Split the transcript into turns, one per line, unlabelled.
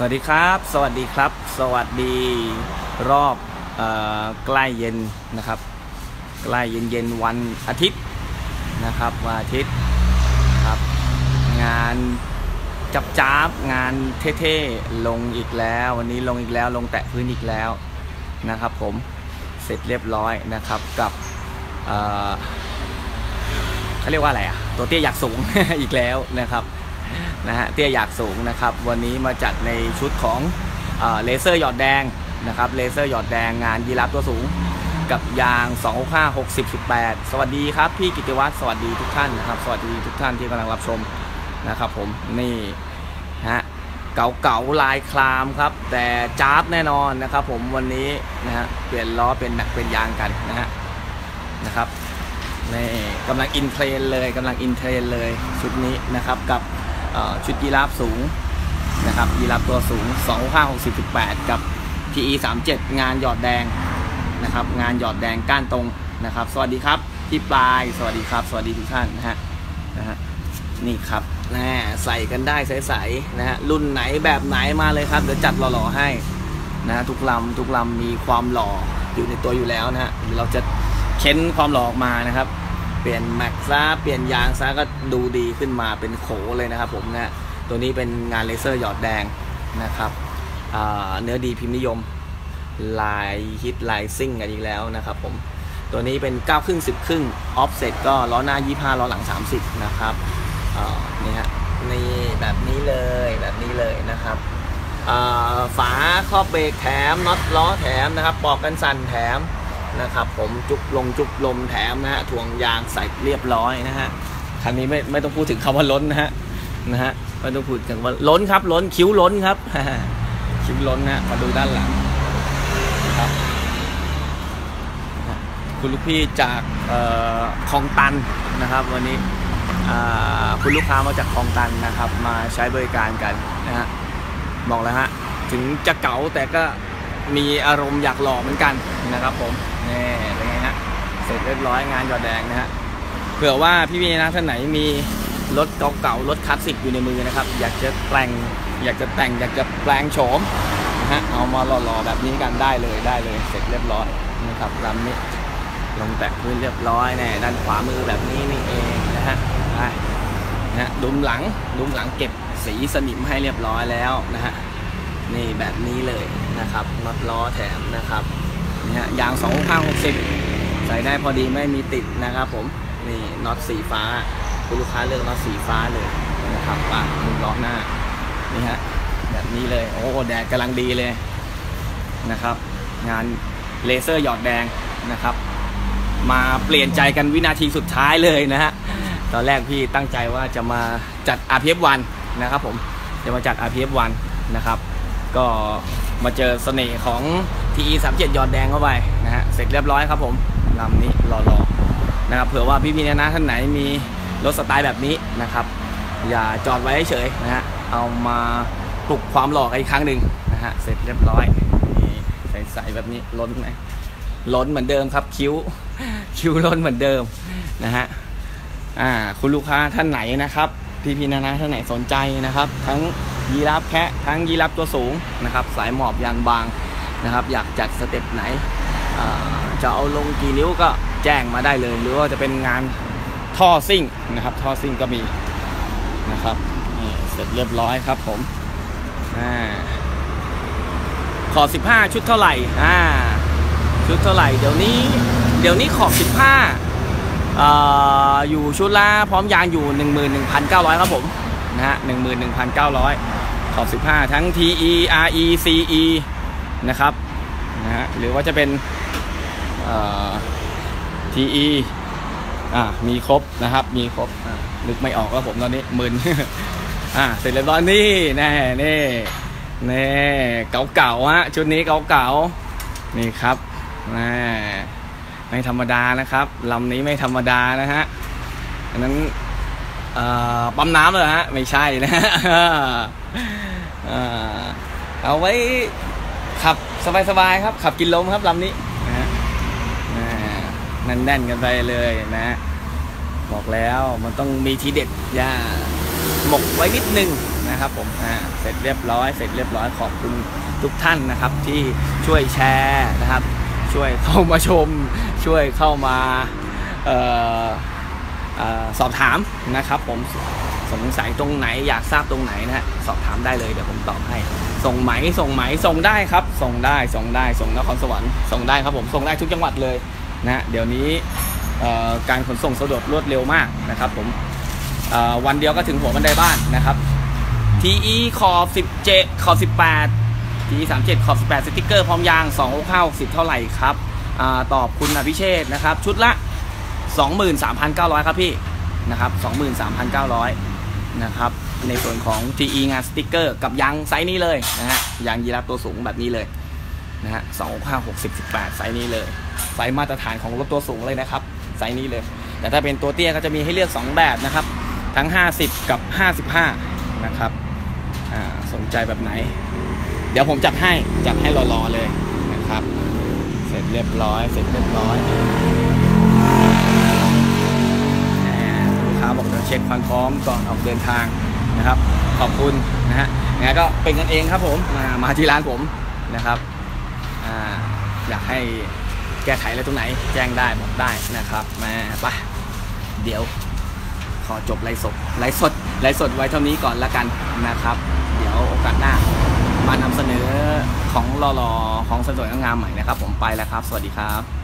สวัสดีครับ สวัสดีครับ สวัสดีรอบออใกล้เย็นนะครับ ใกล้เย็นเย็นวันอาทิตย์นะครับวันอาทิตย์ครับ งานจับจ้าบงานเท่ๆลงอีกแล้ว วันนี้ลงอีกแล้วลงแตะพื้นอีกแล้วนะครับ ผมเสร็จเรียบร้อยนะครับกับเอ่อเขาเรียกว่าอะไรอะตัวเตี้ยอยากสูงอีกแล้วนะครับ นะฮะเตี้ยอยากสูงนะครับ วันนี้มาจัดในชุดของเลเซอร์หยอดแดงนะครับเลเซอร์หยอดแดงงานยีราฟตัวสูง กับยาง 265 60 18 สวัสดีครับ พี่กิติวัฒน์สวัสดีทุกท่านนะครับสวัสดีทุกท่านที่กำลังรับชมนะครับผมนี่ฮะเก่าๆลายคลามครับ แต่จ้าบแน่นอนนะครับ ผมวันนี้นะฮะเปลี่ยนล้อเป็นหนักเป็นยางกันนะฮะนะครับนี่กำลังอินเทรนเลยกำลังอินเทรนเลยชุดนี้นะครับกับ ชุดยีราฟสูงนะครับยีราฟตัวสูง2 5 6 0 8 กับ PE 37 งานหยอดแดงนะครับ งานหยอดแดงก้านตรงนะครับ สวัสดีครับพี่ปลาย สวัสดีครับ สวัสดีทุกท่านนะฮะนะฮะนี่ครับนะใส่กันได้ใสๆนะฮะรุ่นไหนแบบไหนมาเลยครับเดี๋ยวจัดหล่อๆให้นะฮะทุกลำทุกลำมีความหล่ออยู่ในตัวอยู่แล้วนะฮะเราจะเค้นความหล่อออกมานะครับ เปลี่ยนแม็กซะเปลี่ยนยางซะก็ดูดีขึ้นมาเป็นโขเลยนะครับผมนะตัวนี้เป็นงานเลเซอร์หยอดแดงนะครับเนื้อดีพิมพ์นิยมลายฮิตลายซิ่งกันอีกแล้วนะครับผมตัวนี้เป็น9ครึ่ง10 ครึ่งออฟเซ็ตก็ล้อหน้า 25ล้อหลัง 30 นะครับนี่ฮะนี่แบบนี้เลยแบบนี้เลยนะครับฝาครอบเบรกแถมน็อตล้อแถมนะครับปอกกันสั่นแถม นะครับ ผมจุกลงจุกลมแถมนะฮะถ่วงยางใส่เรียบร้อยนะฮะคันนี้ไม่ไม่ต้องพูดถึงคำว่าล้นนะฮะนะฮะไม่ต้องพูดถึงว่าล้นครับ ล้นคิ้วล้นครับคิ้วล้นนะฮะมาดูด้านหลังนะครับคุณลูกพี่จากเอ่อคลองตันนะครับ วันนี้คุณลูกค้ามาจากคลองตันนะครับ มาใช้บริการกันนะฮะบอกแล้วฮะถึงจะเก๋าแต่ก็มีอารมณ์อยากหล่อเหมือนกันนะครับผม นี่เป็นไงฮะเสร็จเรียบร้อยงานหยอดแดงนะฮะเผื่อว่าพี่พี่นะท่านไหนมีรถเก่าๆรถคลาสสิกอยู่ในมือนะครับ อยากจะแต่งอยากจะแต่งอยากจะแปลงโฉมนะฮะเอามาหล่อๆแบบนี้กันได้เลยได้เลยเสร็จเรียบร้อยนะครับลำนี้ลงแตะพื้นเรียบร้อยแน่ด้านขวามือแบบนี้นี่เองนะฮะไปนะฮะดุมหลังดุมหลังเก็บสีสนิมให้เรียบร้อยแล้วนะฮะนี่แบบนี้เลยนะครับน็อตล้อแถมนะครับ นี่ฮะยาง2 5 60 ใส่ได้พอดีไม่มีติดนะครับผมนี่น็อตสีฟ้าคุณลูกค้าเลือกน็อตสีฟ้าเลยนะครับปะมุมล้อหน้านี่ฮะแบบนี้เลยโอ้แดดกำลังดีเลยนะครับ งานเลเซอร์หยอดแดงนะครับ มาเปลี่ยนใจกันวินาทีสุดท้ายเลยนะฮะตอนแรกพี่ตั้งใจว่าจะมาจัด RPF 1นะครับผมจะมาจัด RPF 1นะครับ ก็ มาเจอเสน่ห์ของ TE 3 7ยอดแดงเข้าไปนะฮะเสร็จเรียบร้อยครับผมลำนี้รอๆนะครับเผื่อว่าพี่พี่ๆนะท่านไหนมีรถสไตล์แบบนี้นะครับ อย่าจอดไว้เฉยนะฮะเอามาปลุกความหล่อกันอีกครั้งหนึ่งนะฮะเสร็จเรียบร้อยนี่ใสๆแบบนี้ล้นไหมล้นเหมือนเดิมครับคิ้วคิ้วล้นเหมือนเดิมนะฮะอ่าคุณลูกค้าท่านไหนนะครับ พี่พี่นะนะท่านไหนสนใจนะครับ ทั้ง ยีราฟแคะทั้งยีราฟตัวสูงนะครับ สายหมอบยางบางนะครับ อยากจัดสเต็ปไหนจะเอาลงกี่นิ้วก็แจ้งมาได้เลย หรือว่าจะเป็นงานท่อซิ่งนะครับ ท่อซิ่งก็มีนะครับเสร็จเรียบร้อยครับผมอขอ 15 ชุดเท่าไหร่อ่าชุดเท่าไหร่เดี๋ยวนี้ เดี๋ยวนี้ขอบ15ออยู่ชุดละพร้อมยางอยู่ 11,900 ครับผม นะฮะ11,900 ขอบ 15 ทั้ง TE RE CE นะครับนะฮะหรือว่าจะเป็น TE อ่ามีครบนะครับ มีครบนึกไม่ออกแล้วผมตอนนี้มึนอ่าเสร็จเรียบร้อยนี่แน่นี่นี่เก่าๆฮะชุดนี้เก่าๆนี่ครับแน่ไม่ธรรมดานะครับลำนี้ไม่ธรรมดานะฮะอันนั้น ปั๊มน้ำเลยฮะ ไม่ใช่นะฮะเอ่อเอาไว้ขับสบายๆครับ ขับกินลมครับลำนี้นะฮะแน่นๆกันไปเลยนะฮะบอกแล้วมันต้องมีทีเด็ดย่าหมกไว้นิดนึงนะครับผมอ่าเสร็จเรียบร้อย เสร็จเรียบร้อยขอบคุณทุกท่านนะครับ ที่ช่วยแชร์นะครับ ช่วยเข้ามาชม ช่วยเข้ามาเอ่อ สอบถามนะครับผมสงสัยตรงไหนอยากทราบตรงไหนนะฮะสอบถามได้เลยเดี๋ยวผมตอบให้ ส่งไหมส่งไหมส่งได้ครับ ส่งได้ส่งได้ส่งนครสวรรค์ส่งได้ครับผมส่งได้ทุกจังหวัดเลยนะเดี๋ยวนี้การขนส่งสะดวกรวดเร็วมากนะครับผมวันเดียวก็ถึงหัวบันไดบ้านนะครับ TE ขอบ 17 ขอบ 18 TE 37 ขอบ 18 สติกเกอร์พร้อมยาง 2 6 60 เท่าไหร่ครับอตอบคุณอภิเชษนะครับ ชุดละ 23,900 ครับพี่นะครับ23,900นะครับในส่วนของ TE งานสติกเกอร์กับยางไซส์นี้เลยนะฮะยางยีราฟตัวสูงแบบนี้เลยนะฮะ2 6 60 18ไซส์นี้เลย ไซส์มาตรฐานของรถตัวสูงเลยนะครับ ไซส์นี้เลย แต่ถ้าเป็นตัวเตี้ยก็จะมีให้เลือก 2 แบบนะครับ ทั้ง 50 กับ 55 นะครับสนใจแบบไหน เดี๋ยวผมจัดให้ จัดให้รอๆเลยนะครับ เสร็จเรียบร้อย เสร็จเรียบร้อยาบอกเดี๋ยวเช็คความพร้อมก่อนออกเดินทางนะครับ ขอบคุณนะฮะงั้นก็เป็นกันเองครับผมมามาที่ร้านผมนะครับอ่าอยากให้แก้ไขอะไรตรงไหน แจ้งได้บอกได้นะครับมาไปเดี๋ยวขอจบไลฟ์สดไลฟ์สดไลฟ์สดไว้เท่านี้ก่อนละกันนะครับ เดี๋ยวโอกาสหน้ามานำเสนอของรอๆของสวยๆงามๆใหม่นะครับ ผมไปแล้วครับ สวัสดีครับ